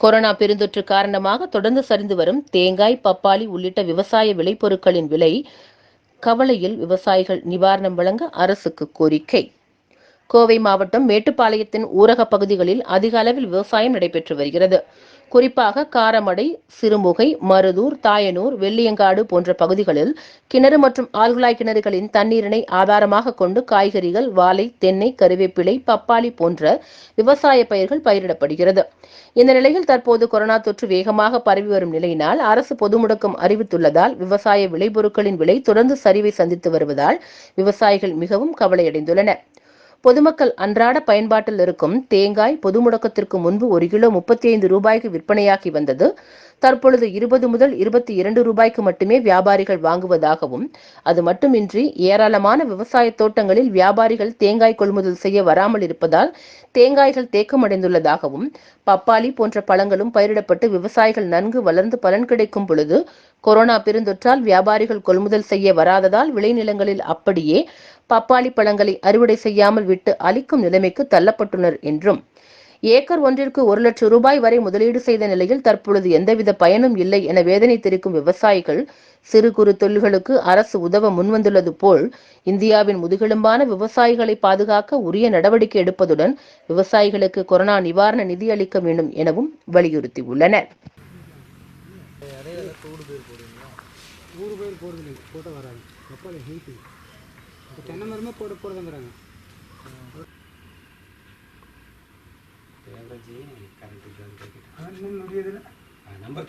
Corona பெருந்தொற்று காரணமாக தொடர்ந்து சரிந்து வரும் தேங்காய் பப்பாளி உள்ளிட்ட விவசாய விளைபொருட்களின் விலை கவலையில் விவசாயிகள் நிவாரணம் வழங்க அரசுக்கு கோரிக்கை. கோவை மாவட்டம் மேட்டுப்பாளையத்தின் ஊரக பகுதிகளில் அதிக அளவில் விவசாயம் நடைபெற்று வருகிறது. குறிப்பாக காரமடை சிறுமுகை மருதூர் தாயனூர் வெள்ளியங்காடு போன்ற பகுதிகளில் கிணறு மற்றும் ஆழ்குழாய் கிணறுகளின் தண்ணீரினை ஆதாரமாக கொண்டு காய்கறிகள் வாழை தென்னை கருவேப்பிலை பப்பாளி போன்ற விவசாய பயிர்கள் பயிரிடப்படுகிறது. இந்த நிலையில் தற்போது கொரோனா தொற்று வேகமாக பரவி வரும் நிலையினால் அரசு பொது முடக்கம் அறிவித்துள்ளதால் விவசாய விளைபொருட்களின் விலை தொடர்ந்து சரிவை சந்தித்து வருவதால் விவசாயிகள் மிகவும் கவலையடைந்துள்ளனர். பொதுமக்கள் அன்றாட பயன்பாட்டில் இருக்கும் தேங்காய் பொது முடக்கத்திற்கு முன்பு ஒரு கிலோ முப்பத்தி ஐந்து ரூபாய்க்கு விற்பனையாகி வந்தது. தற்பொழுது இருபது முதல் இருபத்தி இரண்டு ரூபாய்க்கு மட்டுமே வியாபாரிகள் வாங்குவதாகவும் அது மட்டுமின்றி ஏராளமான விவசாய தோட்டங்களில் வியாபாரிகள் தேங்காய் கொள்முதல் செய்ய வராமல் இருப்பதால் தேங்காய்கள் தேக்கமடைந்துள்ளதாகவும் பப்பாளி போன்ற பழங்களும் பயிரிடப்பட்டு விவசாயிகள் நன்கு வளர்ந்து பலன் கிடைக்கும் பொழுது கொரோனா பெருந்தொற்றால் வியாபாரிகள் கொள்முதல் செய்ய வராததால் விளைநிலங்களில் அப்படியே பப்பாளி பழங்களை அறுவடை செய்யாமல் விட்டு அளிக்கும் நிலைமைக்கு தள்ளப்பட்டுள்ளனர் என்றும் ஏக்கர் ஒன்றிற்கு ஒரு லட்சம் ரூபாய் வரை முதலீடு செய்த நிலையில் தற்பொழுது எந்தவித பயனும் இல்லை என வேதனை தெரிவிக்கும் விவசாயிகள் சிறு குறு தொழில்களுக்கு அரசு உதவ முன்வந்துள்ளது போல் இந்தியாவின் முதுகெலும்பான விவசாயிகளை பாதுகாக்க உரிய நடவடிக்கை எடுப்பதுடன் விவசாயிகளுக்கு கொரோனா நிவாரண நிதி அளிக்க வேண்டும் எனவும் வலியுறுத்தியுள்ளனர். நூறு பேர் போடுறது போட்டால் வராது பப்பாளி ஹீட்டு இப்போ தென்னை மரமே போட ಅಪ್ಪಾಜಿ ಕರೆಂಟ್ ಇದ್ದು ಅಂತ ಹೇಳ್ಬಿಟ್ಟು ನಾನು ಆ ನಂಬರ್